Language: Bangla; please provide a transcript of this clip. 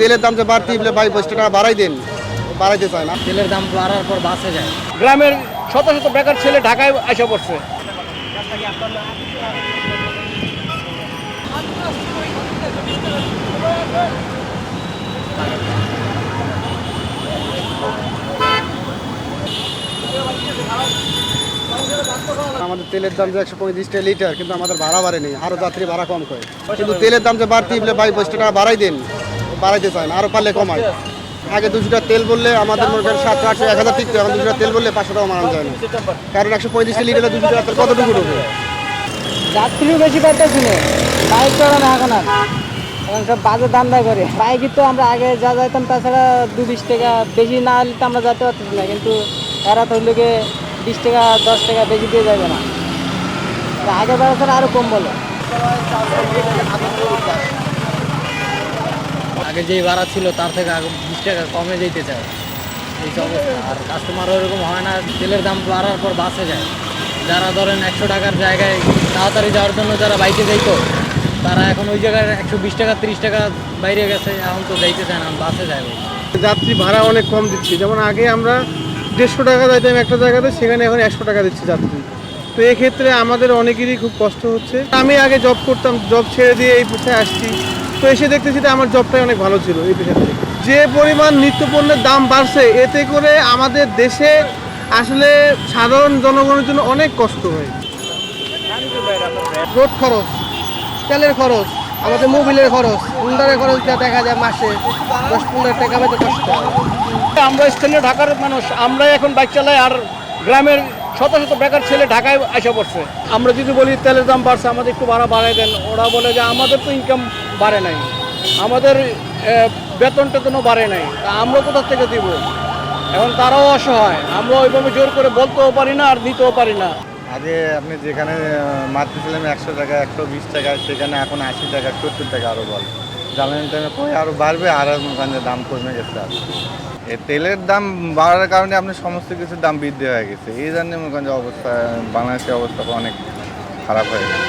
তেলের দাম যে বাড়তি বলে ভাই পঁচিশ টাকা বাড়াই দেন বাড়াইতে চায় না। তেলের দাম বাড়ার পর বাসে যায়। গ্রামের শত শত বেকার ছেলে ঢাকায় এসে পড়ছে। আমাদের তেলের দাম যে একশো পঁয়ত্রিশ টাকা লিটার কিন্তু আমাদের ভাড়া বাড়েনি আরও যাত্রী ভাড়া কম করে। কিন্তু তেলের দাম যে বাড়তি বলে ভাই পঁচিশ টাকা বাড়াই দেন বাড়াইতে চায় না আরও পারলে কমায়। আগে দুশোটা তেল বললে আমাদের মনে করেন সাতশো, আটশো, এক হাজার টিকতো, এখন দুশো তেল বললে পাঁচশো টাকা মারানো যায় না। কারণ একশো পঁয়ত্রিশ লিটারে দুশো টাকা কতটুকু ঢুকবে যাত্রীও বেশি পাইতেছি না। বাইক চড়া না এখন আর। এখন সব বাজে দাম দায় করে। বাইকে তো আমরা আগে যা যাইতাম, তাছাড়া দু বিশ টাকা বেশি না হলে তো আমরা যেতে পারতেছি না। কিন্তু এরা তো লোকে বিশ টাকা, দশ টাকা বেশি দিয়ে যাবে না। আগে বেড়া ছাড়া আরও কম বলে। আগে যেই ভাড়া ছিল, তার থেকে বিশ টাকা কমে যেতে চায়। এই সব আর কাস্টমার ওরকম হয় না, তেলের দাম বাড়ার পর বাসে যায়। যারা ধরেন একশো টাকার জায়গায় তাড়াতাড়ি যাওয়ার জন্য যারা বাইকে যাইতো, তারা এখন ওই জায়গায় একশো বিশ টাকা, তিরিশ টাকা বাইরে গেছে, এখন তো যাইতে চায় না, বাসে যায়। যাত্রী ভাড়া অনেক কম দিচ্ছি। যেমন আগে আমরা দেড়শো টাকা যাইতাম, একটা জায়গাতে, সেখানে এখন একশো টাকা দিচ্ছি যাত্রী। তো এক্ষেত্রে আমাদের অনেকেরই খুব কষ্ট হচ্ছে। আমি আগে জব করতাম জব ছেড়ে দিয়ে এই পেশায় আসছি। তো এসে দেখতেছি যে আমার জবটাই অনেক ভালো ছিল এই পেশা থেকে যে পরিমাণ নিত্যপণ্যের দাম বাড়ছে, এতে করে আমাদের দেশে আসলে সাধারণ জনগণের জন্য অনেক কষ্ট হয়। রোড খরচ, তেলের খরচ, আমাদের মোবিলের খরচ হুন্ডারের খরচ যা দেখা যায় মাসে দশ পনেরো টাকা মতো কষ্ট আমরা স্থানীয় ঢাকার মানুষ, আমরাই এখন বাইক চালাই আর গ্রামের শত শত বেকার ছেলে ঢাকায় এসে পড়ছে। আমরা যদি বলি তেলের দাম বাড়ছে, আমাদের একটু ভাড়া বাড়াই দেন, ওরা বলে যে আমাদের তো ইনকাম বাড়ে নাই। আমাদের বেতন টেতনও বাড়ে নাই। তা আমরা কোথা থেকে দিব? এখন তারাও অসহায়। আমরা ওইভাবে জোর করে বলতেও পারি না আর দিতেও পারি না। আগে আপনি যেখানে মারতেছিলেন একশো টাকা, একশো বিশ টাকা, সেখানে এখন আশি টাকা, সত্তর টাকা আরও বলে জ্বালানি টাইমে কই আরও বাড়বে, আর ওখানে দাম কমে গেছে আর এ, তেলের দাম বাড়ার কারণে আপনার সমস্ত কিছুর দাম বৃদ্ধি হয়ে গেছে। এই জন্য মনে অবস্থা, বাংলাদেশের অবস্থা অনেক খারাপ হয়ে গেছে।